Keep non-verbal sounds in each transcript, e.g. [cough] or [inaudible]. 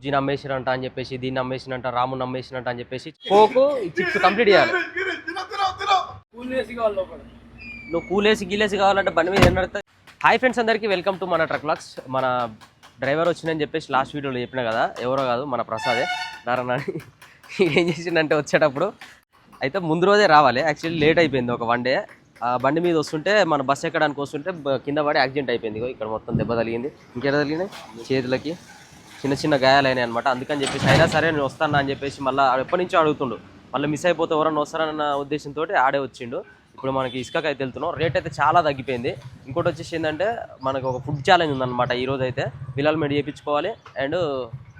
దీన్ని నమ్మేసినంట అని చెప్పేసి దీన్ని నమ్మేసినంట రాము నమ్మేసినంట అని చెప్పేసి కోకు చిప్స్ కంప్లీట్ చేయాలి. నువ్వు కూలేసి గీలేసి కావాలంటే బండి మీద ఎన్నడతా హాయ్ ఫ్రెండ్స్ అందరికీ వెల్కమ్ టు మన ట్రక్ లాక్స్ మన డ్రైవర్ వచ్చిందని చెప్పేసి లాస్ట్ వీడియోలో చెప్పిన కదా ఎవరో కాదు మన ప్రసాదే నారాయణ [laughs] ఏం చేసిండంటే వచ్చేటప్పుడు అయితే ముందు రోజే రావాలి. యాక్చువల్లీ లేట్ అయిపోయింది ఒక వన్ డే ఆ బండి మీద వస్తుంటే మన బస్ ఎక్కడానికి వస్తుంటే కింద పడి యాక్సిడెంట్ అయిపోయింది. ఇక్కడ మొత్తం దెబ్బ తగిలింది. ఇంకెక్కడ తగిలినాయి? చేతులకి. చిన్న చిన్న గాయాలైనాయి అనమాట అందుకని చెప్పేసి అయినా సరే నేను వస్తాను అని చెప్పేసి మళ్ళీ ఎప్పటి నుంచో అడుగుతుండు. మళ్ళీ మిస్ అయిపోతే ఎవరన్నా వస్తారన్న ఉద్దేశంతో ఆడే వచ్చిండు. ఇప్పుడు మనకి ఇసుకకి అయితే వెళ్తున్నాం. రేట్ అయితే చాలా తగ్గిపోయింది. ఇంకోటి వచ్చేసి ఏంటంటే మనకు ఒక ఫుడ్ ఛాలెంజ్ ఉందన్నమాట ఈరోజు అయితే. విలాల్ మెడి చేయించుకోవాలి. అండ్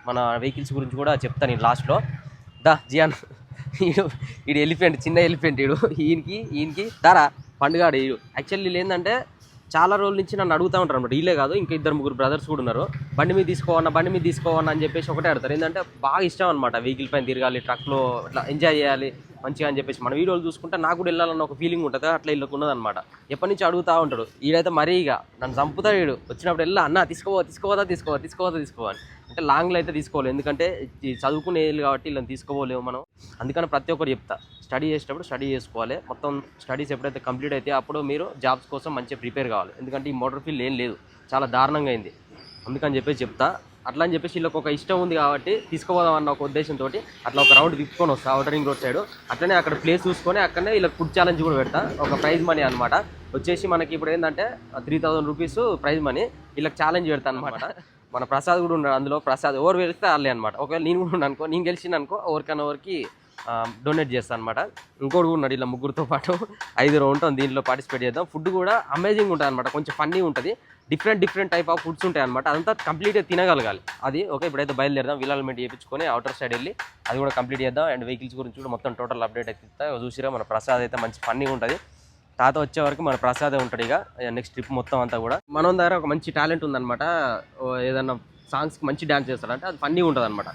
మన వెహికల్స్ గురించి కూడా చెప్తాను నేను లాస్ట్లో. దా జియాన్. [laughs] ఈడు ఈడు ఎలిఫెంట్ చిన్న ఎలిఫెంట్ ఈడు. ఈయనకి ఈయనకి దారా. పండుగాడు. ఈడు యాక్చువల్లీ వీళ్ళు ఏంటంటే చాలా రోజుల నుంచి నన్ను అడుగుతూ ఉంటారు అనమాట వీళ్ళే కాదు ఇంకా ఇద్దరు ముగ్గురు బ్రదర్స్ కూడా ఉన్నారు. బండి మీద తీసుకోవన్నా బండి మీద తీసుకోవన్నా అని చెప్పేసి ఒకటే అడతారు ఏంటంటే బాగా ఇష్టం అనమాట వెహికల్ పైన తిరగాలి ట్రక్లో ఇట్లా ఎంజాయ్ చేయాలి. మంచిగా అని చెప్పేసి మన వీడియోలు చూసుకుంటే నాకు కూడా వెళ్ళాలన్న ఒక ఫీలింగ్ ఉంటుంది. అట్లా వీళ్ళకు ఉన్నదన్నమాట ఎప్పటి నుంచి అడుగుతూ ఉంటాడు ఈడైతే మరీ ఇక నన్ను చంపుతా వీడు వచ్చినప్పుడు వెళ్ళా అన్న తీసుకోవా తీసుకోవదా తీసుకోవా తీసుకోవదా తీసుకోవాలి అంటే లాంగ్లో అయితే తీసుకోవాలి. ఎందుకంటే చదువుకునే ఏళ్ళు కాబట్టి వీళ్ళని తీసుకోలేము మనం. అందుకని ప్రతి ఒక్కరు చెప్తా. స్టడీ చేసేటప్పుడు స్టడీ చేసుకోవాలి. మొత్తం స్టడీస్ ఎప్పుడైతే కంప్లీట్ అయితే అప్పుడు మీరు జాబ్స్ కోసం మంచిగా ప్రిపేర్ కావాలి. ఎందుకంటే ఈ మోటార్ ఫీల్డ్ ఏం లేదు. చాలా దారుణంగా అయింది. అందుకని చెప్పేసి చెప్తా. అట్లా అని చెప్పేసి వీళ్ళకి ఒక ఇష్టం ఉంది కాబట్టి తీసుకోపోదాం అన్న ఒక ఉద్దేశంతో అట్లా ఒక రౌండ్ తీసుకొని వస్తా అవుటర్ రింగ్ రోడ్ సైడ్ అట్లనే అక్కడ ప్లేస్ చూసుకొని అక్కడనే వీళ్ళకి ఫుడ్ ఛాలెంజ్ కూడా పెడతా. ఒక ప్రైజ్ మనీ అనమాట వచ్చేసి మనకి ఇప్పుడు ఏంటంటే three thousand rupees prize money వీళ్ళకి ఛాలెంజ్ పెడతా అనమాట మన ప్రసాద్ కూడా ఉన్నాడు అందులో. ప్రసాద్ ఎవరు పెడితే వాళ్ళే అనమాట ఒకవేళ నేను కూడా ఉన్నాను అనుకో నేను గెలిచిన అనుకో ఎవరికైనా ఎవరికి డొనేట్ చేస్తాను అనమాట ఇంకోటి కూడా ఇలా ముగ్గురితో పాటు. ఐదుగురు ఉంటాం దీంట్లో పార్టిసిపేట్ చేద్దాం. ఫుడ్ కూడా అమేజింగ్ ఉంటుంది అనమాట కొంచెం ఫన్నీ ఉంటుంది. Different different type of foods ఉంటాయి అనమాట అదంతా కంప్లీట్గా తినగలగాలి. అది ఓకే ఇప్పుడైతే బయలుదేరదాం. విలాల్మెంట్ చేయించుకొని అవుటర్ సైడ్ వెళ్ళి అది కూడా కంప్లీట్ చేద్దాం. అండ్ వెహికల్స్ గురించి కూడా మొత్తం టోటల్ అప్డేట్ అయితే చూసిరా మన ప్రసాద్ అయితే మంచి ఫన్నీ ఉంటుంది. తాత వచ్చే వరకు మన ప్రసాదే ఉంటాడు ఇక. నెక్స్ట్ ట్రిప్ మొత్తం అంతా కూడా. మనం దగ్గర ఒక మంచి టాలెంట్ ఉందన్నమాట. ఓ ఏదన్నా సాంగ్స్కి మంచి డ్యాన్స్ చేస్తాడంటే అది ఫన్నీ ఉంటుంది అనమాట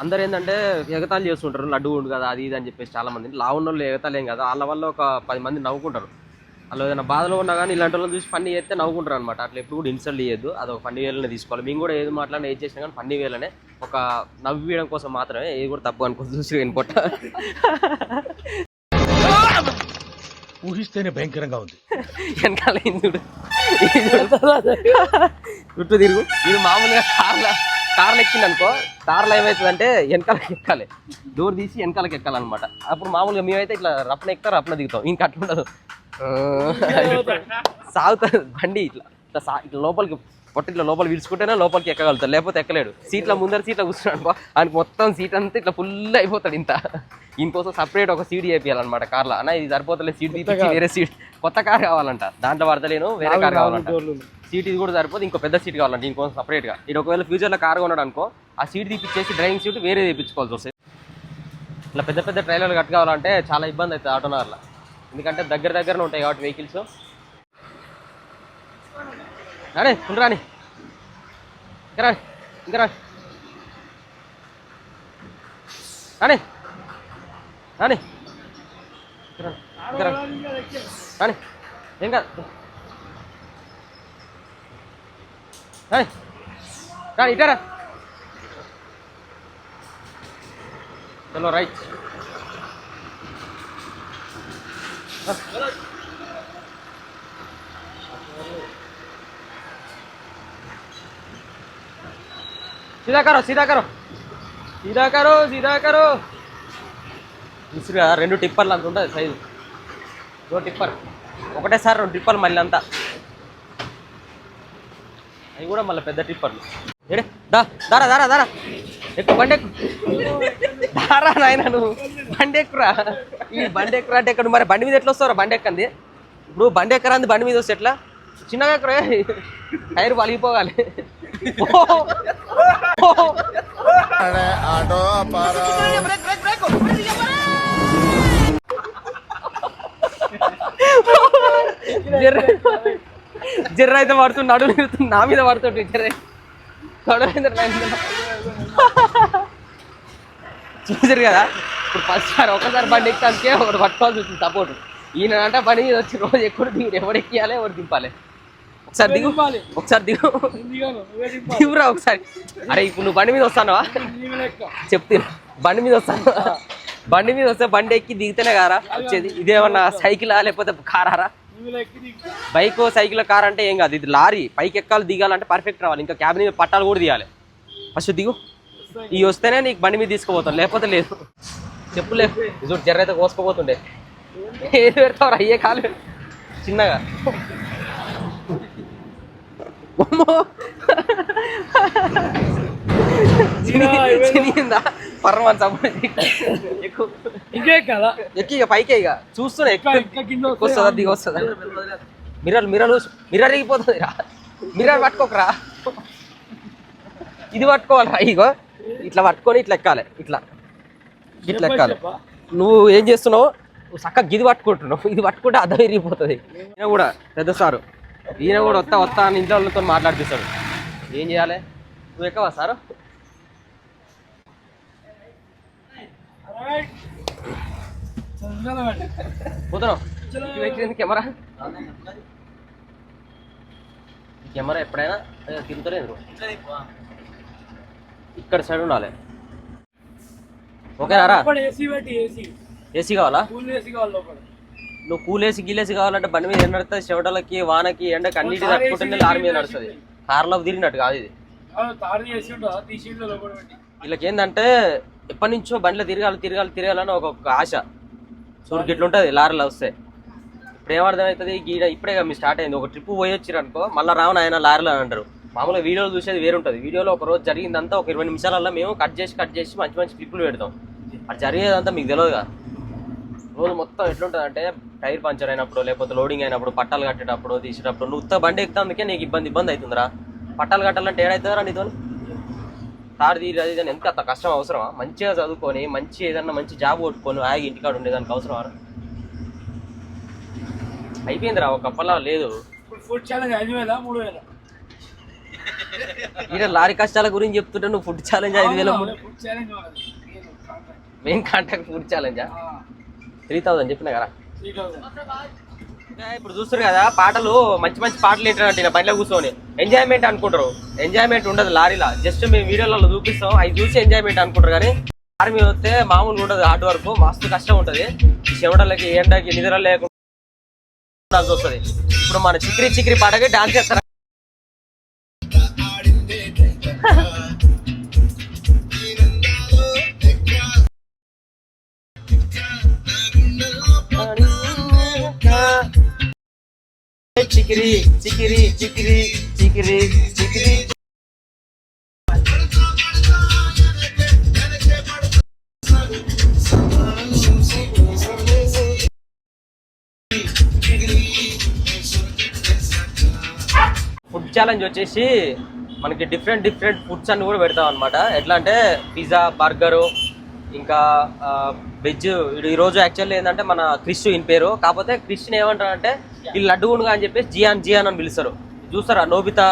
అందరు ఏంటంటే ఎగతాళి చేస్తుంటారు లడ్డు ఉండు కదా అది ఇది అని చెప్పేసి చాలా మంది లా ఉన్న వాళ్ళు ఎగతాళి ఏం కదా వాళ్ళ వల్ల ఒక పది మంది నవ్వుకుంటారు. వాళ్ళు ఏదైనా బాధలో ఉన్నా కానీ ఇలాంటి వాళ్ళని చూసి ఫన్నీ చేస్తే నవ్వుకుంటారు అనమాట అట్లా ఎప్పుడు కూడా ఇన్సల్ట్ చేయొద్దు అది ఒక ఫన్నీ వేలనే తీసుకోవాలి. మేము కూడా ఏది మాట్లాడినా ఏది చేసినా కానీ ఫన్నీ వేలనే ఒక నవ్వియడం కోసం మాత్రమే ఏది కూడా తప్పు అనుకో చూసి వినపట్ట. ఊహిస్తేనే భయంకరంగా ఉంది. వెనకాల ఇందుడు చుట్టూ తిరుగు. ఇది మామూలుగా కార్ల కార్లు ఎక్కింది అనుకో కార్లో ఏమవుతుందంటే వెనకాలకి ఎక్కాలి. డోర్ తీసి వెనకాలకి ఎక్కాలన్నమాట. అప్పుడు మామూలుగా మేమైతే ఇట్లా రఫ్న ఎక్కుతారు రఫ్న దిగుతాం. ఇంకా అట్లా ఉండదు. ఆ, సాగుతుంది బండి ఇట్లా ఇట్లా సా ఇట్లా లోపలికి పొట్టి ఇట్లా లోపల విడుచుకుంటేనే లోపలికి ఎక్కగలుగుతాడు. లేకపోతే ఎక్కలేడు. సీట్ల ముందర సీట్లో కూర్చున్నాడు ఆయనకి మొత్తం సీట్ అంతా ఇట్లా ఫుల్ అయిపోతాడు ఇంత. దీనికోసం సపరేట్ ఒక సీట్ చేయాలన్నమాట కార్లో. అన్న ఇది సరిపోతలే సీట్ తీపించి వేరే సీట్. కొత్త కార్ కావాలంట. దాంట్లో పడతలేను వేరే కార్ కావాలంట. సీట్ ఇది కూడా సరిపోతే ఇంకో పెద్ద సీట్ కావాలంట. దీనికోసం సపరేట్గా ఇది ఒకవేళ ఫ్యూచర్లో కార్ కొన్నాడు అనుకో ఆ సీట్ తీపిచ్చేసి డ్రైవింగ్ సీట్ వేరే తెప్పించుకోవాల్సి వస్తుంది. ఇట్లా పెద్ద పెద్ద ట్రైలర్లు కట్టుకోవాలంటే చాలా ఇబ్బంది అవుతుంది ఆటోనర్లో ఎందుకంటే దగ్గర దగ్గరనే ఉంటాయి కాబట్టి వెహికల్స్ రాని రాని ఇంకా రాని ఇంకా రాని. రాని రాని. ఇంకా రాని. రాని. ఏం కాదు. రాని రాని ఇటారా చలో రైట్. సీదా కరో సీదా కరో సీదా కరో సీదా కరో ఇసుగా రెండు టిప్పర్లు అంత ఉంటుంది సైజు. రెండు టిప్పర్ ఒకటేసారి రెండు టిప్పర్లు మళ్ళీ అంతా. అవి కూడా మళ్ళీ పెద్ద టిప్పర్లు. ఏడే దా దారా దారా దారా. ఎక్కువ బండి ఎక్కు దారా నాయన నువ్వు. బండి ఎక్కురా ఈ బండి ఎక్కురా అంటే ఎక్కడ? మరి బండి మీద ఎట్లా వస్తారా బండి ఎక్కంది ఇప్పుడు బండి ఎక్కరాంది బండి మీద వస్తే ఎట్లా? చిన్నగా ఎక్కరా? టైర్ పలిగిపోవాలి ఓ! జర్ర అయితే పడుతుంది నా మీద పడుతుంది జర్ర. చూసారు కదా? ఇప్పుడు ఫస్ట్ సారి ఒకసారి బండి ఎక్కితే ఒకటి పట్టుకోవాల్సి వచ్చింది సపోర్ట్ ఈయన అంటే బండి మీద వచ్చి రోజు ఎక్కువ దిగు ఎవరు ఎక్కియాలి? ఎవరు దింపాలి? ఒకసారి దిగు. ఒకసారి దిగు. దిగురా ఒకసారి. అరే ఇప్పుడు నువ్వు బండి మీద వస్తానవా? చెప్తాను బండి మీద వస్తాను. బండి మీద వస్తే బండి ఎక్కి దిగితేనే కారా? వచ్చేది. ఇదేమన్నా సైకిలా లేకపోతే కారారా దిగు. బైక్ సైకిల్ కార్ అంటే ఏం కాదు. ఇది లారీ. పైకి ఎక్కాలి దిగాలంటే పర్ఫెక్ట్ రావాలి. ఇంకా క్యాబిన్ మీద పట్టాలు కూడా తీయాలి ఫస్ట్ దిగు. ఇవి వస్తేనే నీకు బండి మీద తీసుకుపోతాను లేకపోతే లేదు. చెప్పులే. చూడు జర్ర అయితే కోసుకుపోతుండే. ఏది పెడతావు అయ్యే కాలు. చిన్నగా. పర్వాన్ ఇంకే కదా ఎక్కి ఇక పైకే ఇక చూస్తున్నా ఎక్కువ వస్తుందా దిగి వస్తుందా మిర్రర్ మిర్రర్ మిర్రర్ ఎగిపోతుంది రా మిర్రర్ పట్టుకోకరా ఇది పట్టుకోవాలరా ఇగో ఇట్లా పట్టుకొని ఇట్లా ఎక్కాలి ఇట్లా ఇట్లా ఎక్కాలి. నువ్వు ఏం చేస్తున్నావు నువ్వు చక్కగా గిది పట్టుకుంటున్నావు ఇది పట్టుకుంటే అర్థం విరిగిపోతుంది ఈయన కూడా పెద్ద సారు ఈయన కూడా వస్తా వస్తా అని ఇంట్లో వాళ్ళతో మాట్లాడిపిస్తాడు. ఏం చేయాలి? నువ్వు ఎక్కవా సారు. పోతున్నావు. కెమెరా? కెమెరా ఎప్పుడైనా? తిరుగుతలేదు ఇక్కడ సైడ్ ఉండాలి. ఓకేనా రా? ఏసీ పెట్టి ఏసీ. ఏసీ కావాలా? ఏసీ కావాలి లోపల. నువ్వు కూలేసి గీలేసి కావాలంటే బండి మీద ఎండ నడుస్తుంది చెవటలకి వానకి ఎండకి అన్నిటి తట్టుకుంటేనే లారీ మీద నడుస్తుంది. కార్లో తిరిగినట్టు కాదు ఇది. ఆ, తాడు చేసి ఉంటుందా తీసి ఉంటుందా లోపల పెట్టి. వీళ్ళకి ఏంటంటే ఎప్పటి నుంచో బండిలో తిరగాలి తిరగాలి తిరగాలని ఒక ఆశ. చూడు గిట్ల ఉంటుంది లారీలో వస్తే. ఇప్పుడు ఏమర్థమవుతుంది? గీడ ఇప్పుడే కదా మీ స్టార్ట్ అయింది. ఒక ట్రిప్ పోయి వచ్చారు అనుకో మళ్ళీ రావణ ఆయన లారీలో అంటారు. మామూలుగా వీడియోలో చూసేది వేరుంటుంది. వీడియోలో ఒక రోజు జరిగిందంతా ఒక ఇరవై నిమిషాలలో మేము కట్ చేసి కట్ చేసి మంచి మంచి క్లిప్పులు పెడతాం. అది జరిగేదంతా మీకు తెలియదుగా. రోజు మొత్తం ఎట్లుంటుంది అంటే టైర్ పంచర్ అయినప్పుడు లేకపోతే లోడింగ్ అయినప్పుడు పట్టాలు కట్టేటప్పుడు తీసేటప్పుడు నువ్వు ఉత్త బండి ఎక్కుతాందుకే నీకు ఇబ్బంది ఇబ్బంది అవుతుందిరా పట్టాలు కట్టాలంటే ఏడవుతుందిరా నీతో తాడు తీరి అది ఇది అని ఎంత అంత కష్టం అవసరమా? మంచిగా చదువుకొని మంచి ఏదన్నా మంచి జాబ్ కొట్టుకొని ఆగి ఇంటికాడ ఉండేదానికి అవసరమా అయిపోయిందిరా ఒక కప్పలా లేదు. ఫుడ్ ఛాలెంజ్ ఐదు వేల మూడు వేల? ఈడ లారీ కష్టాల గురించి చెప్తుంటే నువ్వు ఫుడ్ ఛాలెంజ్ ఐదు వేల. మెయిన్ కాంటాక్ట్ ఫుడ్ ఛాలెంజా త్రీ థౌసండ్ చెప్పినా కదా. ఇప్పుడు చూస్తారు కదా పాటలు మంచి మంచి పాటలు ఏంటంటే బండిలో కూర్చొని. ఎంజాయ్మెంట్ అనుకుంటారు. ఎంజాయ్మెంట్ ఉండదు లారీలా. జస్ట్ మేము వీడియోలలో చూపిస్తాం. అవి చూసి ఎంజాయ్మెంట్ అనుకుంటారు కానీ లారీ మీద వస్తే మామూలుగా ఉండదు హార్డ్ వర్క్. మస్తు కష్టం ఉంటుంది. చెమటలకి ఎండకి నిద్ర లేకుండా వస్తుంది. ఇప్పుడు మన చిక్రీ చిక్రి పాటకి డాన్స్ చేస్తారు? చికిరి చికిరి చికిరి చికిరి చికిరి. ఫుడ్ ఛాలెంజ్ వచ్చేసి మనకి డిఫరెంట్ డిఫరెంట్ ఫుడ్స్ అన్ని కూడా పెడతాం అనమాట ఎట్లా అంటే పిజ్జా బర్గరు ఇంకా వెజ్ ఈ రోజు యాక్చువల్లీ ఏంటంటే మన క్రిష్ ఇన్ పేరు. కాకపోతే క్రిష్ని ఏమంటారంటే వీళ్ళు లడ్డుగుండుగా అని చెప్పేసి జియాన్ జియాన్ అని పిలుస్తారు. చూస్తారా? నోబితా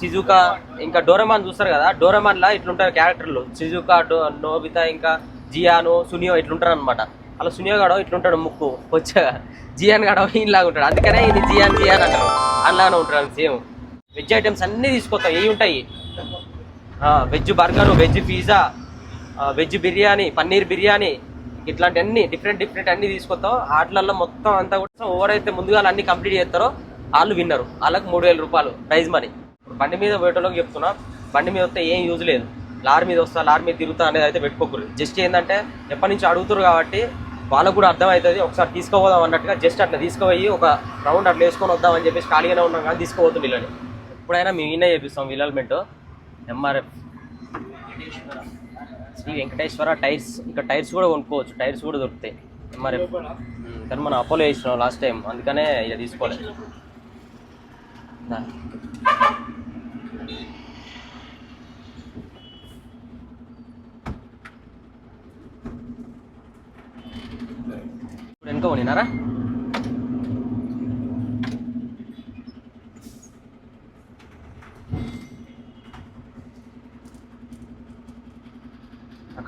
సిజుకా ఇంకా డోరమాన్ చూస్తారు కదా? డోరమాన్ లా ఇట్లుంటారు క్యారెక్టర్లు. సిజుకా డో నోబితా ఇంకా జియాను సునియో ఇట్లుంటారు అనమాట అలా సునియో గడవ ఇట్లుంటాడు ముక్కు వచ్చాగా జియాన్ గడవ ఈయనలాగా ఉంటాడు. అందుకనే ఇది జియాన్ జియాన్ అంటారు. అలానే ఉంటాడు సేమ్. వెజ్ ఐటమ్స్ అన్నీ తీసుకొస్తాం. ఏవి ఉంటాయి. Veg burger veg pizza veg biryani paneer biryani ఇట్లాంటి అన్ని డిఫరెంట్ డిఫరెంట్ అన్ని తీసుకొస్తాం. ఆటలలో మొత్తం అంతా కూడా ఎవరైతే ముందుగా అన్ని కంప్లీట్ చేస్తారో. వాళ్ళు విన్నరు. వాళ్ళకి మూడు వేల రూపాయలు ప్రైజ్ మనీ ఇప్పుడు బండి మీద పోయేటోళ్ళకి చెప్తున్నా బండి మీద వస్తే ఏం యూజ్ లేదు. లారీ మీద వస్తా లారీ మీద తిరుగుతా అనేది అయితే పెట్టుకోకూడదు. జస్ట్ ఏంటంటే ఎప్పటి నుంచి అడుగుతారు కాబట్టి వాళ్ళకు కూడా అర్థమవుతుంది. ఒకసారి తీసుకోపోదాం అన్నట్టుగా జస్ట్ అట్లా తీసుకుపోయి ఒక రౌండ్ అట్లా వేసుకొని వద్దాం అని చెప్పేసి ఖాళీగానే ఉన్నాం కానీ తీసుకోవద్దు వీళ్ళని. ఎప్పుడైనా మేము ఈయన చేపిస్తాం wheel alignment. MRF Shri Venkateswara tyres ఇంకా టైర్స్ కూడా కొనుక్కోవచ్చు. టైర్స్ కూడా దొరుకుతాయి. ఎంఆర్ఎఫ్ కానీ మనం అపోలో వేసినాం లాస్ట్ టైం అందుకనే ఇక తీసుకోలేదు ఇప్పుడు వెనుక కొనినారా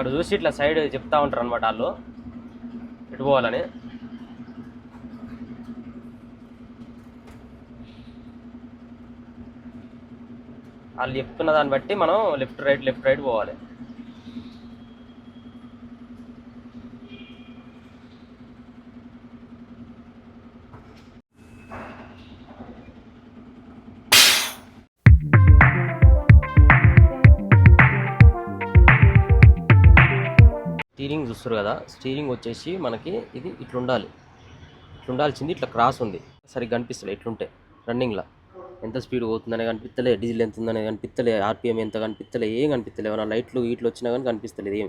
అక్కడ చూసి ఇట్లా సైడ్ చెప్తా ఉంటారు అనమాట వాళ్ళు. ఎటు పోవాలని వాళ్ళు చెప్తున్న దాన్ని బట్టి మనం లెఫ్ట్ రైట్ లెఫ్ట్ రైట్ పోవాలి. చూస్తారు కదా స్టీరింగ్ వచ్చేసి మనకి ఇది ఇట్లుండాలి. ఇట్లుండాల్సింది ఇట్లా క్రాస్ ఉంది. సరిగ్గా కనిపిస్తలే ఇట్లుంటే రన్నింగ్లో ఎంత స్పీడ్ పోతుందనే కనిపిస్తలే డీజిల్ ఎంత ఉందనే కనిపిస్తలే ఆర్పిఎం ఎంత కనిపిస్తలే ఏం కనిపిస్తలే ఏమైనా లైట్లు ఇట్లు వచ్చినా కానీ కనిపిస్తలేదు ఏం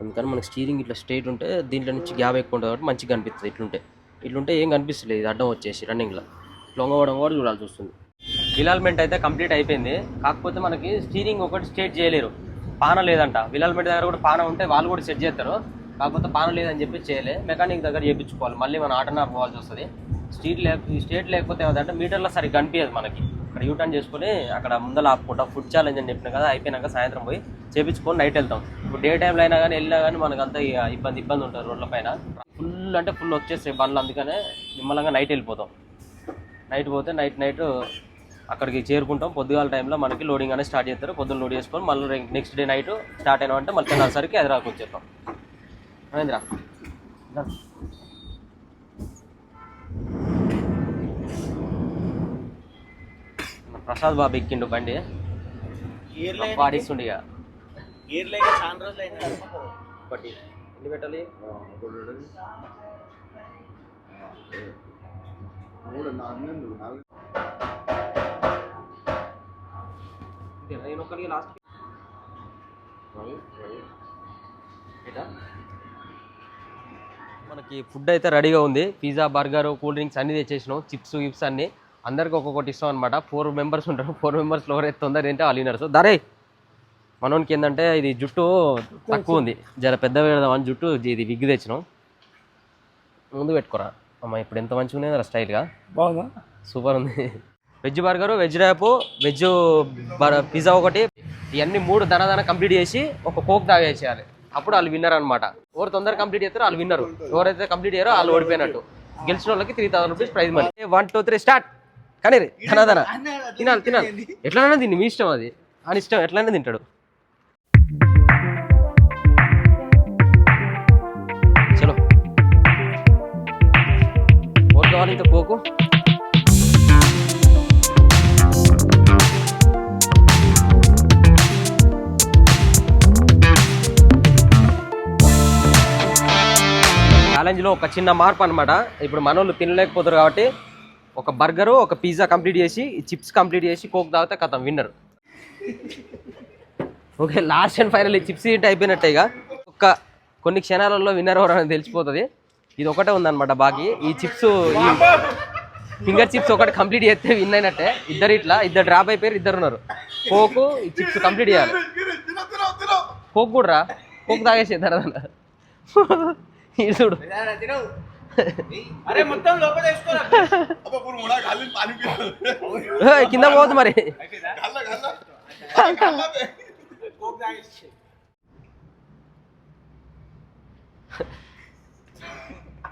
అందుకని మనకి స్టీరింగ్ ఇట్లా స్ట్రైట్ ఉంటే దీంట్లో నుంచి గ్యాప్ ఎక్కువ ఉంటుంది కాబట్టి మంచిగా కనిపిస్తుంది ఇట్లుంటే. ఇట్లుంటే ఏం కనిపిస్తలేదు ఇది అడ్డం వచ్చేసి రన్నింగ్లో లొంగవడం కూడా చూడాల్సి వస్తుంది. విలాల్మెంట్ అయితే కంప్లీట్ అయిపోయింది. కాకపోతే మనకి స్టీరింగ్ ఒకటి స్ట్రేట్ చేయలేరు. పాన లేదంట. విలాల్మెంట్ దగ్గర కూడా పాన ఉంటే వాళ్ళు కూడా సెట్ చేస్తారు. కాకపోతే పాన లేదని చెప్పి చేయలే. మెకానిక్ దగ్గర చేయించుకోవాలి. మళ్ళీ మనం ఆటనా పోవాల్సి వస్తుంది. స్ట్రీట్ లేక స్టేట్ లేకపోతే ఏమంటే మీటర్లో సరిగ్గా కనిపించదు మనకి. అక్కడ యూటర్న్ చేసుకొని అక్కడ ముందర ఆపుకుంటాం. ఫుడ్ ఛాలెంజ్ అని చెప్పిన కదా అయిపోయినాక సాయంత్రం పోయి చేపించుకొని నైట్ వెళ్తాం. ఇప్పుడు డే టైంలో అయినా కానీ వెళ్ళినా కానీ మనకు అంత ఇక ఇబ్బంది ఇబ్బంది ఉంటుంది రోడ్ల పైన. ఫుల్ అంటే ఫుల్ వచ్చేస్తాయి బండ్లు అందుకనే నిమ్మలంగా నైట్ వెళ్ళిపోతాం. నైట్ పోతే నైట్ నైట్ అక్కడికి చేరుకుంటాం. పొద్దుగాల టైంలో మనకి లోడింగ్ అనేది స్టార్ట్ చేస్తారు. పొద్దున్న లోడ్ చేసుకొని మళ్ళీ నెక్స్ట్ డే నైట్ స్టార్ట్ అయినామంటే మళ్ళీ తెల్లారిసరికి హైదరాబాద్కి వచ్చేస్తాం. మన ప్రసాద్ బాబు ఎక్కిండు బండి. పాడిస్తుండే ఇక. గేర్ లేక చాలా రోజులు అయింది ఒకటి. ఎన్ని పెట్టాలి? నేను ఒక్కరికి లాస్ట్ మనకి ఫుడ్ అయితే రెడీగా ఉంది. పిజ్జా బర్గర్ కూల్ డ్రింక్స్ అన్ని తెచ్చేసినాం. చిప్స్ గిప్స్ అన్ని. అందరికి ఒక్కొక్కటి ఇస్తాం అనమాట ఫోర్ మెంబర్స్ ఉంటారు. ఫోర్ మెంబర్స్లో ఎవరైతే తొందర ఏంటో వాళ్ళు వినర్స్ దరే మనోనికి ఏంటంటే ఇది జుట్టు తక్కువ ఉంది. జర పెద్ద పెడదామని జుట్టు ఇది విగ్గు తెచ్చినాం. ముందు పెట్టుకోరా. అమ్మ ఇప్పుడు ఎంత మంచిగా ఉంది స్టైల్గా బాగుందా? సూపర్ ఉంది. Veg burger veg wrap veg బర్ పిజ్జా ఒకటి. ఇవన్నీ మూడు దన దన కంప్లీట్ చేసి ఒక కోక్ తాగేసేయాలి. అప్పుడు వాళ్ళు విన్నర్ అనమాట ఎవరు తొందర కంప్లీట్ చేస్తారో వాళ్ళు విన్నరు. ఎవరైతే కంప్లీట్ చేయరో వాళ్ళు ఓడిపోయినట్టు. గెలిచిన వాళ్ళకి three thousand rupees prize money one two three start కానీ ధన ధన తినాలి తినాలి. ఎట్లైనా తిని మీ ఇష్టం అది. అని ఇష్టం ఎట్లయినా తింటాడు. చలో. కోక్ కావాలి ఇంత కోకు? ఛాలెంజ్లో ఒక చిన్న మార్పు అనమాట ఇప్పుడు మనోళ్ళు తినలేకపోతారు కాబట్టి ఒక బర్గరు ఒక పిజ్జా కంప్లీట్ చేసి చిప్స్ కంప్లీట్ చేసి కోక్ తాగితే కథం winner. Okay last and final chips తింటే అయిపోయినట్టే ఇక. ఒక్క కొన్ని క్షణాలలో విన్నర్ ఎవరు అనేది తెలిసిపోతుంది. ఇది ఒకటే ఉందన్నమాట బాకీ. ఈ చిప్స్ ఈ ఫింగర్ చిప్స్ ఒకటి కంప్లీట్ చేస్తే విన్ అయినట్టే. ఇద్దరు ఇట్లా ఇద్దరు డ్రాప్ అయిపోయారు ఇద్దరు ఉన్నారు. కోకు ఈ చిప్స్ కంప్లీట్ చేయాలి. కోక్ కూడా రా. కోక్ తాగేసే చూడు. అరే మొత్తం లోపల వేసుకోరా? ఏయ్, కింద పోవద్దు మరి.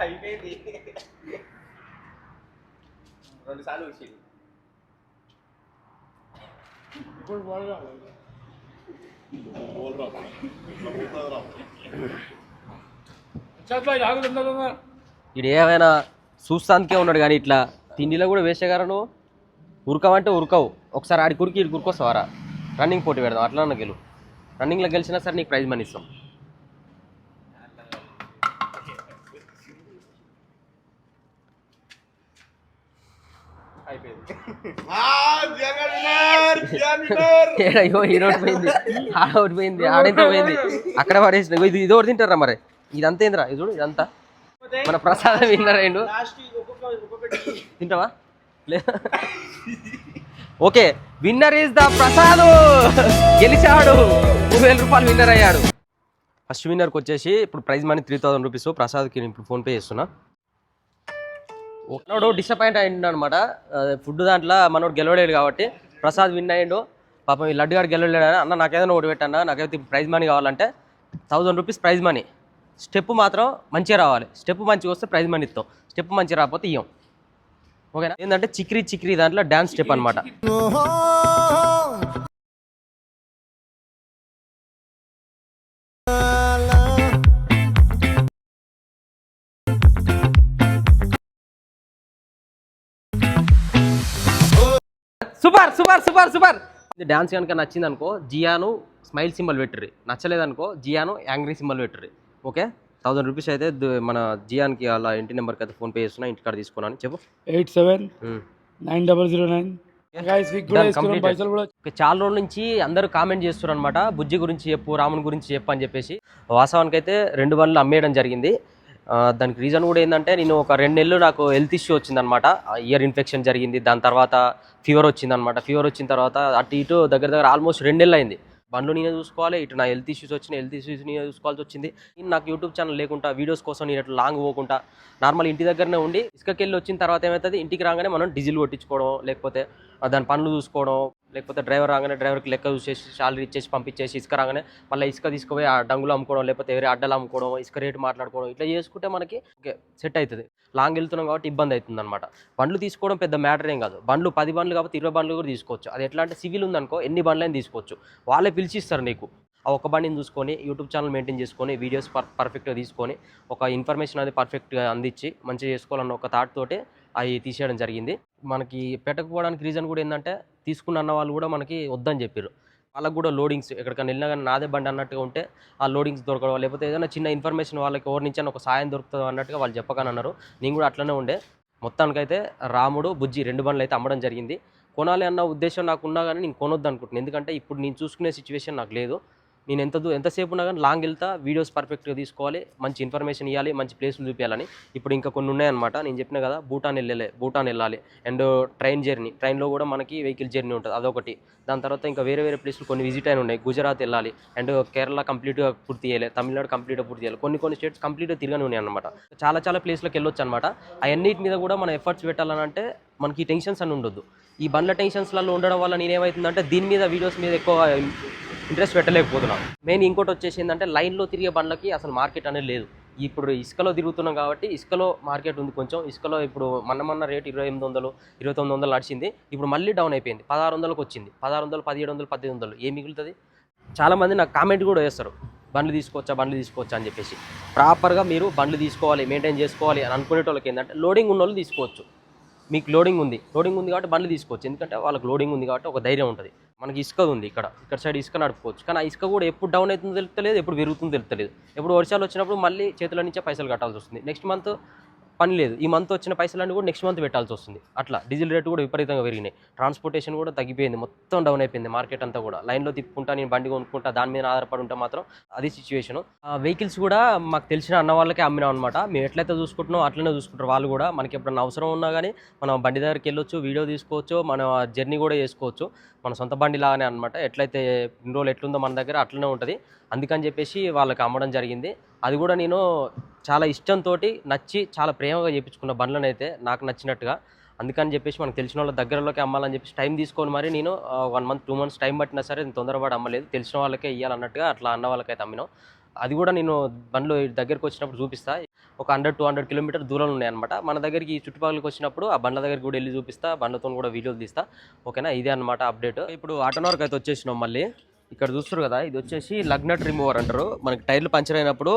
అయిపోయింది? రెండు సార్లు వచ్చింది చల్ భాయ్ ఆగు తొందర తొందర ఇది ఏమైనా చూస్తానికే ఉన్నాడు కానీ ఇట్లా తిండిలో కూడా వేసేగారా నువ్వు ఉరకవంటే ఉరకవు. ఒకసారి ఆడి కురికి ఇటు కురుకొస్తావారా? రన్నింగ్ పోటీ పెడదాం అట్లా అన్న గెలు. రన్నింగ్లో గెలిచినా సరే నీకు ప్రైజ్ మనీ ఇస్తాం. అయిపోయింది ఏడ అయ్యో హీరో ఒకటి పోయింది. ఆడ ఒకటి పోయింది ఆడెంత పోయింది. అక్కడ పడేసిన. ఇది ఇది ఒకటి తింటారా మరి? ఇదంతా ఏంద్రా? ఇది చూడు ఇదంతా. మన ప్రసాదం విన్నర్ తింటావా? లేదా okay winner is the Prasad. గెలిచాడు. మూడు వేల రూపాయలు విన్నర్ అయ్యాడు. ఫస్ట్ విన్నర్కి వచ్చేసి ఇప్పుడు prize money three thousand rupees ప్రసాద్కి ఇప్పుడు ఫోన్పే చేస్తున్నా. ఒకనోడు డిసప్పాయింట్ అయ్యిండు అనమాట ఫుడ్ దాంట్లో మనోడు గెలవలేడు కాబట్టి ప్రసాద్ విన్ అయ్యిండు. పాపం ఈ లడ్డుగాడు గెలవలేడు అన్న నాకేదైనా ఒకటి పెట్టన్నా. నాకైతే ప్రైజ్ మనీ కావాలంటే thousand rupees prize money. Step మాత్రం మంచిగా రావాలి. స్టెప్ మంచిగా వస్తే ప్రైజ్ మనీ ఇస్తాం. స్టెప్ మంచిగా రాకపోతే ఇయ్యం. ఓకేనా? ఏంటంటే చిక్రి చిక్రి దాంట్లో డ్యాన్స్ స్టెప్ అనమాట super super super super. Dance కనుక నచ్చిందనుకో జియాను స్మైల్ సింబల్ పెట్టిర్రి. నచ్చలేదనుకో జియాను యాంగ్రీ సింబల్ పెట్టిర్రి. ఓకే? థౌసండ్ రూపీస్ అయితే మన జియాన్కి అలా ఇంటి నెంబర్కి అయితే ఫోన్పే చేస్తున్నా ఇంటికాడ తీసుకున్నాను చెప్పు. Eight seven. Nine double zero nine. కూడా కూడా చాలా రోజుల నుంచి అందరూ కామెంట్ చేస్తున్నారు అనమాట బుజ్జి గురించి చెప్పు రాముని గురించి చెప్పు అని చెప్పేసి. వాస్తవానికి అయితే రెండు బండ్లు అమ్మేయడం జరిగింది. దానికి రీజన్ కూడా ఏంటంటే నేను ఒక రెండు నెలలు నాకు హెల్త్ ఇష్యూ వచ్చిందనమాట ఇయర్ ఇన్ఫెక్షన్ జరిగింది. దాని తర్వాత ఫీవర్ వచ్చిందనమాట ఫీవర్ వచ్చిన తర్వాత అటు ఇటు దగ్గర దగ్గర ఆల్మోస్ట్ రెండు నెలలు అయింది. బండ్లు నేనే చూసుకోవాలి ఇటు నా హెల్త్ ఇష్యూస్ వచ్చిన హెల్త్ ఇష్యూస్ నేనే చూసుకోవాల్సి వచ్చింది. నేను నాకు యూట్యూబ్ ఛానల్ లేకుండా వీడియోస్ కోసం నేను ఇట్లా లాంగ్ పోకుండా నార్మల్ ఇంటి దగ్గరనే ఉండి ఇసుకకెళ్ళి వచ్చిన తర్వాత ఏమవుతుంది ఇంటికి రాగానే మనం డీజిల్ కొట్టించుకోవడం లేకపోతే దాని పనులు చూసుకోవడం లేకపోతే డ్రైవర్ రాగానే డ్రైవర్కి లెక్క చూసేసి శాలరీ ఇచ్చేసి పంపించేసి ఇసుక రాగానే మళ్ళీ ఇసుక తీసుకుపోయి ఆ డంగులు అమ్ముకోవడం లేకపోతే వేరే అడ్డలు అమ్ముకోవడం ఇసుక రేటు మాట్లాడుకోవడం ఇట్లా చేసుకుంటే మనకి ఓకే సెట్ అవుతుంది. లాంగ్ వెళ్తున్నాం కాబట్టి ఇబ్బంది అవుతుంది అనమాట బండ్లు తీసుకోవడం పెద్ద మ్యాటర్ ఏం కాదు. బండ్లు పది బండ్లు కాబట్టి ఇరవై బండ్లు కూడా తీసుకోవచ్చు. అది ఎట్లా అంటే సివిల్ ఉందనుకో ఎన్ని బండ్లైనా తీసుకోవచ్చు. వాళ్ళే పిలిచిస్తారు నీకు. ఆ ఒక్క బండిని చూసుకొని యూట్యూబ్ ఛానల్ మెయింటైన్ చేసుకొని వీడియోస్ పర్ పర్ఫెక్ట్గా తీసుకొని ఒక ఇన్ఫర్మేషన్ అనేది పర్ఫెక్ట్గా అందించి మంచిగా చేసుకోవాలన్న ఒక థాట్ తోటే అవి తీసేయడం జరిగింది. మనకి పెట్టకపోవడానికి రీజన్ కూడా ఏంటంటే తీసుకున్న అన్న వాళ్ళు కూడా మనకి వద్దని చెప్పారు వాళ్ళకు కూడా లోడింగ్స్ ఎక్కడికైనా వెళ్ళినా కానీ నాదే బండి అన్నట్టుగా ఉంటే ఆ లోడింగ్స్ దొరకడం లేకపోతే ఏదైనా చిన్న ఇన్ఫర్మేషన్ వాళ్ళకి ఎవరి నుంచి ఒక సాయం దొరుకుతుంది అన్నట్టుగా వాళ్ళు చెప్పకని అన్నారు. నేను కూడా అట్లనే ఉండే. మొత్తానికైతే రాముడు బుజ్జి రెండు బండ్లు అయితే అమ్మడం జరిగింది. కొనాలి అన్న ఉద్దేశం నాకు ఉన్నా కానీ నేను కొనొద్దు అనుకుంటున్నాను ఎందుకంటే ఇప్పుడు నేను చూసుకునే సిచ్యువేషన్ నాకు లేదు. నేను ఎంత దూ ఎంతసేపు ఉన్నా కానీ లాంగ్ వెళ్తా వీడియోస్ పర్ఫెక్ట్గా తీసుకోవాలి మంచి ఇన్ఫర్మేషన్ ఇవ్వాలి మంచి ప్లేసులు చూపించాలని ఇప్పుడు ఇంకా కొన్ని ఉన్నాయన్నమాట. నేను చెప్పిన కదా భూటాన్ వెళ్ళలే భూటాన్ వెళ్ళాలి. అండ్ ట్రైన్ జర్నీ ట్రైన్లో కూడా మనకి వెహికల్ జర్నీ ఉంటుంది అదొకటి. దాని తర్వాత ఇంకా వేరే వేరే ప్లేసులు కొన్ని విజిట్ అయిన ఉన్నాయి గుజరాత్ వెళ్ళాలి అండ్ కేరళ కంప్లీట్గా పూర్తి చేయాలి తమిళనాడు కంప్లీట్గా పూర్తి చేయాలి. కొన్ని కొన్ని స్టేట్స్ కంప్లీట్గా తిరగని ఉన్నాయి అనమాట చాలా చాలా ప్లేస్లకు వెళ్ళొచ్చు అనమాట అవన్నిటి మీద కూడా మనం ఎఫర్ట్స్ పెట్టాలని అంటే మనకి టెన్షన్స్ అని ఉండొద్దు. ఈ బండ్ల టెన్షన్స్లలో ఉండడం వల్ల నేనేమవుతుందంటే దీని మీద వీడియోస్ మీద ఎక్కువ ఇంట్రెస్ట్ పెట్టలేకపోతున్నాం. మెయిన్ ఇంకోటి వచ్చేసి ఏంటంటే లైన్లో తిరిగే బండ్లకి అసలు మార్కెట్ అనేది లేదు. ఇప్పుడు ఇసుకలో తిరుగుతున్నాం కాబట్టి ఇసుకలో మార్కెట్ ఉంది కొంచెం. ఇసుకలో ఇప్పుడు మొన్న మొన్న రేట్ ఇరవై ఎనిమిది వందలు ఇరవై తొమ్మిది వందలు నడిచింది. ఇప్పుడు మళ్ళీ డౌన్ అయిపోయింది. పదహారు వందలకు వచ్చింది. పదహారు వందలు పదిహేడు వందలు పద్దెనిమిది వందలు. ఏం మిగులుతుంది? చాలామంది నాకు కామెంట్ కూడా వేస్తారు. బండ్లు తీసుకోవచ్చా బండ్లు తీసుకోవచ్చా అని చెప్పేసి. ప్రాపర్గా మీరు బండ్లు తీసుకోవాలి మెయింటైన్ చేసుకోవాలి అని అనుకునేటోళ్ళకి ఏంటంటే లోడింగ్ ఉన్న వాళ్ళు తీసుకోవచ్చు. మీకు లోడింగ్ ఉంది. లోడింగ్ ఉంది కాబట్టి బండ్లు తీసుకోవచ్చు. ఎందుకంటే వాళ్ళకి లోడింగ్ ఉంది కాబట్టి ఒక ధైర్యం ఉంటుంది. మనకి ఇసుక ఉంది ఇక్కడ. ఇక్కడ సైడ్ ఇసుక నడుపుకోవచ్చు. కానీ ఆ ఇసుక కూడా ఎప్పుడు డౌన్ అవుతుందో తెలుస్తలేదు ఎప్పుడు పెరుగుతుందో తెలుస్తలేదు. ఎప్పుడు వర్షాలు వచ్చినప్పుడు మళ్ళీ చేతుల నుంచే పైసలు కట్టాల్సి వస్తుంది. నెక్స్ట్ మంత్ పని లేదు. ఈ మంత్ వచ్చిన పైసలన్నీ కూడా నెక్స్ట్ మంత్ పెట్టాల్సి వస్తుంది. అట్లా డీజిల్ రేటు కూడా విపరీతంగా పెరిగినాయి. ట్రాన్స్పోర్టేషన్ కూడా తగ్గిపోయింది. మొత్తం డౌన్ అయిపోయింది మార్కెట్ అంతా కూడా. లైన్లో తిప్పుకుంటా నేను బండి కొనుక్కుంటా దాని మీద ఆధారపడి ఉంటే మాత్రం అది సిచ్యువేషన్ వెహికల్స్ కూడా మాకు తెలిసిన అన్న వాళ్ళకే అమ్మినాం అనమాట మేము ఎట్లయితే చూసుకుంటున్నాం అట్లనే చూసుకుంటారు. వాళ్ళు కూడా మనకి ఎప్పుడన్నా అవసరం ఉన్నా కానీ మనం బండి దగ్గరికి వెళ్ళొచ్చు వీడియో తీసుకోవచ్చు మన జర్నీ కూడా చేసుకోవచ్చు. మన సొంత బండి లాగానే అనమాట ఎట్లయితే ఇన్ని రోజులు ఎట్లుందో మన దగ్గర అట్లనే ఉంటుంది. అందుకని చెప్పేసి వాళ్ళకి అమ్మడం జరిగింది. అది కూడా నేను చాలా ఇష్టంతో నచ్చి చాలా ప్రేమగా చేయించుకున్న బండ్లను అయితే నాకు నచ్చినట్టుగా. అందుకని చెప్పేసి మనకు తెలిసిన వాళ్ళ దగ్గరలోకి అమ్మాలని చెప్పేసి టైం తీసుకొని మరి నేను one month two months time పట్టినా సరే నేను తొందరపడి అమ్మలేదు. తెలిసిన వాళ్ళకే ఇవ్వాలన్నట్టుగా అట్లా అన్న వాళ్ళకైతే అమ్మినాం. అది కూడా నేను బండ్లు దగ్గరికి వచ్చినప్పుడు చూపిస్తా. ఒక హండ్రెడ్ టూ హండ్రెడ్ కిలోమీటర్ దూరంలో ఉన్నాయన్నమాట. మన దగ్గరికి ఈ చుట్టుపక్కలకి వచ్చినప్పుడు ఆ బండ్ల దగ్గరికి కూడా వెళ్ళి చూపిస్తా. బండ్లతో కూడా వీడియోలు తీస్తా. ఓకేనా? ఇదే అన్నమాట అప్డేట్. ఇప్పుడు ఆటోనవర్కి అయితే వచ్చేసినాం మళ్ళీ. ఇక్కడ చూస్తారు కదా ఇది వచ్చేసి లగ్నట్ రిమూవర్ అంటారు. మనకి టైర్లు పంచర్ అయినప్పుడు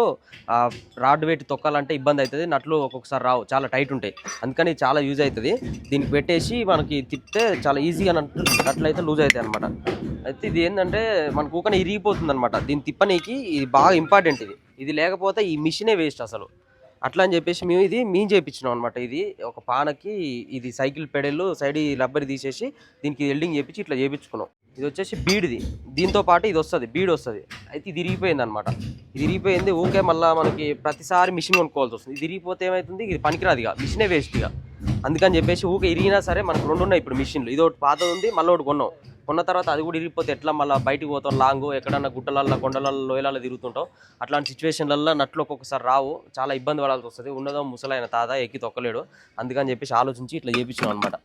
రాడ్ వెయిట్ తొక్కాలంటే ఇబ్బంది అవుతుంది. నట్లు ఒక్కొక్కసారి రావు చాలా టైట్ ఉంటాయి. అందుకని చాలా యూజ్ అవుతుంది. దీనికి పెట్టేసి మనకి తిప్పితే చాలా ఈజీగా నట్లు నట్లు అయితే లూజ్ అవుతాయి అనమాట అయితే ఇది ఏంటంటే మనకు ఊకనే ఇరిగిపోతుంది అనమాట దీన్ని తిప్పనీకి ఇది బాగా ఇంపార్టెంట్ ఇది. ఇది లేకపోతే ఈ మిషనే వేస్ట్ అసలు. అట్లా అని చెప్పేసి మేము ఇది మేము చేయించినాం అనమాట ఇది. ఒక పానకి ఇది సైకిల్ పెడలు సైడ్ ఈ రబ్బర్ తీసేసి దీనికి ఎల్డింగ్ చేపించి ఇట్లా చేయించుకున్నాం ఇది వచ్చేసి బీడ్ది. దీంతో పాటు ఇది వస్తుంది బీడ్ వస్తుంది. అయితే ఇది ఇరిగిపోయింది అనమాట ఇది ఇరిగిపోయింది ఊకే మళ్ళీ మనకి ప్రతిసారి మిషన్ కొనుక్కోవాల్సి వస్తుంది. ఇది ఇరిగిపోతే ఏమవుతుంది ఇది పనికిరాదు ఇక మిషనే వేస్ట్ ఇక. అందుకని చెప్పేసి ఊకే ఇరిగినా సరే మనకు రెండు ఉన్నాయి ఇప్పుడు మిషన్లు. ఇది ఒకటి పాతది ఉంది మళ్ళీ ఒకటి కొన్నాం. కొన్న తర్వాత అది కూడా ఇరిగిపోతే ఎట్లా మళ్ళీ బయటికి పోతాం? లాంగ్ ఎక్కడన్నా గుట్టలల్లో కొండలలో లోయలలో తిరుగుతుంటాం. అట్లాంటి సిచ్యువేషన్లలో నట్లు ఒక్కొక్కసారి రావు. చాలా ఇబ్బంది పడాల్సి వస్తుంది. ఉన్నదో ముసలైన తాత ఎక్కి తొక్కలేడు. అందుకని చెప్పేసి ఆలోచించి ఇట్లా చేపించాం అనమాట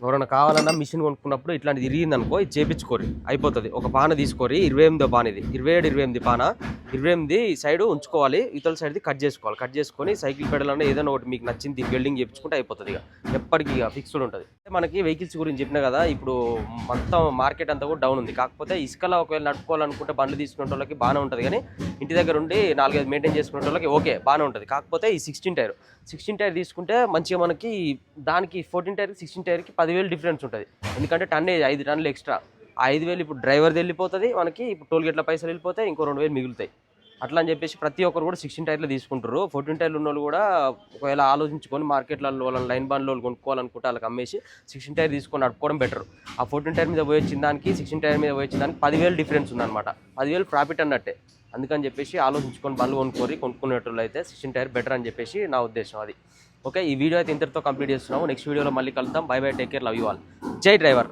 ఎవరైనా కావాలన్నా మిషన్ కొనుక్కున్నప్పుడు ఇట్లాంటిది తిరిగింది అనుకో ఇది చేపించుకోరు అయిపోతుంది. ఒక పాన తీసుకోరి ఇరవై ఎనిమిదో పాన ఇది. ఇరవై ఏడు ఇరవై ఎనిమిది పాన ఇరవై ఎనిమిది సైడ్ ఉంచుకోవాలి. ఇతల సైడ్ది కట్ చేసుకోవాలి. కట్ చేసుకొని సైకిల్ పెడాలన్నా ఏదైనా ఒకటి మీకు నచ్చింది వెల్డింగ్ చేయించుకుంటే అయిపోతుంది ఇక. ఎప్పటికీ ఇక ఫిక్స్డ్ ఉంటుంది. మనకి వెహికల్స్ గురించి చెప్పిన కదా ఇప్పుడు మొత్తం మార్కెట్ అంతా కూడా డౌన్ ఉంది. కాకపోతే ఇసుకలో ఒకవేళ నడుపుకోవాలనుకుంటే బండ్లు తీసుకునే వాళ్ళకి బాగానే ఉంటుంది కానీ ఇంటి దగ్గర ఉండి నాలుగైదు మెయింటైన్ చేసుకునే వాళ్ళకి ఓకే బాగానే ఉంటుంది. కాకపోతే ఈ సిక్స్టీన్ టైర్. సిక్స్టీన్ టైర్ తీసుకుంటే మంచిగా మనకి దానికి ఫోర్టీన్ టైర్ సిక్స్టీన్ టైర్కి పది పదివేలు డిఫరెన్స్ ఉంటుంది. ఎందుకంటే టన్నేజ్ ఐదు టన్నులు ఎక్స్ట్రా. ఆ ఐదు వేలు ఇప్పుడు డ్రైవర్ది వెళ్ళిపోతుంది మనకి ఇప్పుడు టోల్ గేట్ల పైసలు వెళ్ళిపోతాయి ఇంకో రెండు వేలు మిగులుతాయి. అట్లా అని చెప్పేసి ప్రతి ఒక్కరు కూడా సిక్స్టీన్ టైర్లు తీసుకుంటారు ఫోర్టీన్ టైర్లు ఉన్న వాళ్ళు కూడా ఒకవేళ ఆలోచించుకొని మార్కెట్లలో వాళ్ళని లైన్ బాన్లో కొనుక్కోవాలనుకుంటే వాళ్ళకి అమ్మేసి సిక్స్టీన్ టైర్ తీసుకొని నడుపుకోవడం బెటర్. ఆ ఫోర్టీన్ టైర్ మీద పోయొచ్చిన దానికి సిక్స్టీన్ టైర్ మీద పోయొచ్చిన దానికి పదివేలు డిఫరెన్స్ ఉందన్నమాట. పదివేలు ప్రాఫిట్ అన్నట్టే. అందుకని చెప్పేసి ఆలోచించుకొని బండ్లు కొనుక్కోరి కొనుక్కునేటోళ్ళు అయితే సిక్స్టీన్ టైర్ బెటర్ అని చెప్పేసి నా ఉద్దేశం అది. ఓకే ఈ వీడియో అయితే ఇంతటితో కంప్లీట్ చేస్తున్నాము. నెక్స్ట్ వీడియోలో మళ్ళీ కలుద్దాం. Bye bye take care love you all. జై డ్రైవర్.